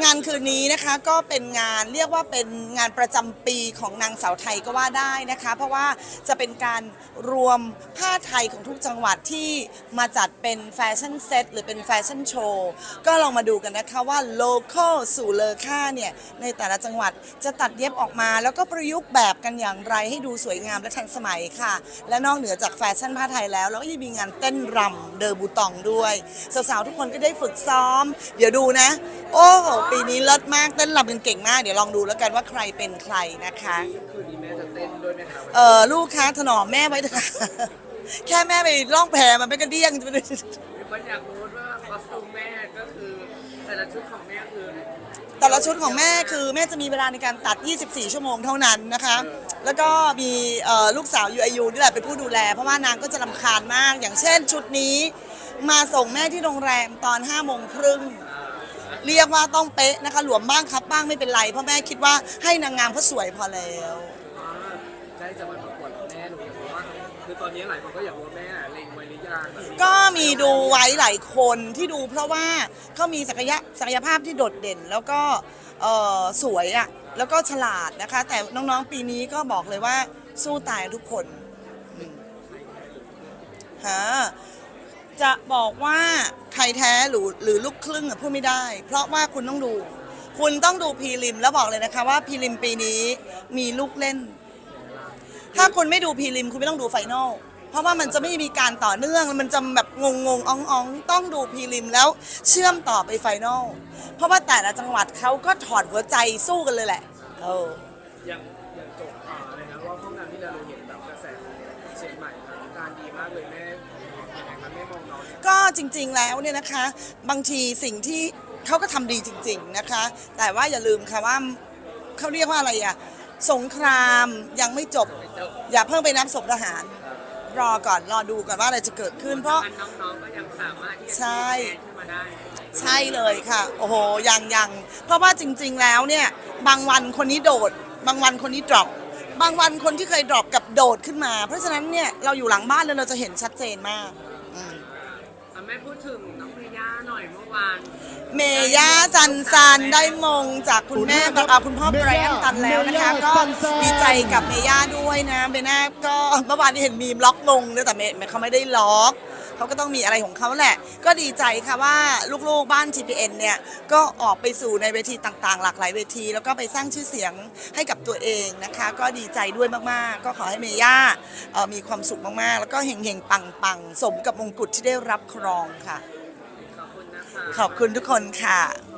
งานคืนนี้นะคะก็เป็นงานเรียกว่าเป็นงานประจำปีของนางสาวไทยก็ว่าได้นะคะ เพราะว่าจะเป็นการรวมผ้าไทยของทุกจังหวัดที่มาจัดเป็นแฟชั่นเซตหรือเป็นแฟชั่นโชว์ก็ลองมาดูกันนะคะว่าโลเคอลสู่เลอค่าเนี่ยในแต่ละจังหวัดจะตัดเย็บออกมา แล้วก็ประยุกต์แบบกันอย่างไรให้ดูสวยงามและทันสมัยค่ะ และนอกเหนือจากแฟชั่นผ้าไทยแล้วเราก็ยังมีงานเต้นรำเดอบูตองด้วยสาวๆทุกคนก็ได้ฝึกซ้อม เดี๋ยวดูนะ โอ้โหปีนี้เลิศมากเต้นรำกันเก่งมาก เดี๋ยวลองดูแล้วกันว่าใครเป็นใครนะคะ คืนนี้แม่จะเต้นด้วยไหมคะเออลูกค้าถนอมแม่ไว้เถอะค่ะแค่แม่ไปล่องแพมันไม่กระเดี้ยงจะไปมีคนอยากรู้ว่าคอสตูมแม่ก็คือแต่ละชุดของแม่คือแต่ละชุดของแม่คือแม่จะมีเวลาในการตัด 24 ชั่วโมงเท่านั้นนะคะ แล้วก็มีเอ่อลูกสาวยูอายุนี่แหละเป็นผู้ดูแล เพราะว่านางก็จะลำคาญมาก อย่างเช่นชุดนี้ มาส่งแม่ที่โรงแรมตอน5โมงครึ่ง เรียกว่าต้องเป๊ะนะคะหลวมบ้างครับบ้างไม่เป็นไรเพราะแม่คิดว่าให้นางงามเขาสวยพอแล้วอ่าใกล้จะมาประกวดแม่หนูอยากรู้ว่า คือตอนนี้หลายคนก็อยากรู้ว่าแม่เล็งไว้หรือยังแบบก็มีดูไว้หลายคนที่ดูเพราะว่าเขามีศักยะศักยภาพที่โดดเด่น แล้วก็เอ่อสวยอะแล้วก็ฉลาดนะคะ แต่น้องๆปีนี้ก็บอกเลยว่าสู้ตายทุกคนอืมฮะจะบอกว่า ไทยแท้หรือหรือลูกครึ่งอะพูดไม่ได้ เพราะว่าคุณต้องดู คุณต้องดูพรีลิมแล้วบอกเลยนะคะว่าพรีลิมปีนี้มีลูกเล่น ถ้าคุณไม่ดูพรีลิมคุณไม่ต้องดูไฟนอลเพราะว่ามันจะไม่มีการต่อเนื่องมันจะแบบงงงๆอ่องอ่องๆต้องดูพรีลิมแล้วเชื่อมต่อไปไฟนอลเพราะว่าแต่ละจังหวัดเขาก็ถอดหัวใจสู้กันเลยแหละเอออย่างอย่างจบอ่าอะไรนะว่าห้องน้ำที่เราเห็นแบบกระแสเชียงใหม่ ดีมากเลยแม่ยังไงคะแม่มองน้องก็จริงๆแล้วเนี่ยนะคะ บางทีสิ่งที่เขาก็ทำดีจริง ๆนะคะ แต่ว่าอย่าลืมค่ะว่าเขาเรียกว่าอะไรอะสงครามยังไม่จบอย่าเพิ่งไปนับศพทหาร รอก่อนรอดูก่อนว่าอะไรจะเกิดขึ้น เพราะน้องๆก็ยังสามารถที่จะใช่ขึ้นมาได้ใช่เลยค่ะ โอ้โหยังยังเพราะว่าจริง ๆ แล้วเนี่ย บางวันคนนี้โดด บางวันคนนี้ดรอป บางวันคนที่เคยดรอปกับโดดขึ้นมา เพราะฉะนั้นเนี่ยเราอยู่หลังบ้านแล้วเราจะเห็นชัดเจนมากอืมอะแม่พูดถึงน้องเมย่าหน่อยเมื่อวานเมย่าจันซันได้มงจากคุณแม่กับอ่าคุณพ่อไบรอันตันแล้วนะคะ ก็ดีใจกับเมย่าด้วยนะเมย่าก็เมื่อวานนี้เห็นมีมล็อกมงด้วยแต่เมย์เขาไม่ได้ล็อก เขาก็ต้องมีอะไรของเขาแหละ ก็ดีใจค่ะว่าลูกๆบ้าน TPN เนี่ยก็ออกไปสู่ในเวทีต่างๆ หลากหลายเวที แล้วก็ไปสร้างชื่อเสียงให้กับตัวเองนะคะ ก็ดีใจด้วยมากๆ ก็ขอให้เมย่ามีความสุขมากๆ แล้วก็เฮงๆปังๆ สมกับมงกุฎที่ได้รับครองค่ะ ขอบคุณนะคะขอบคุณทุกคนค่ะ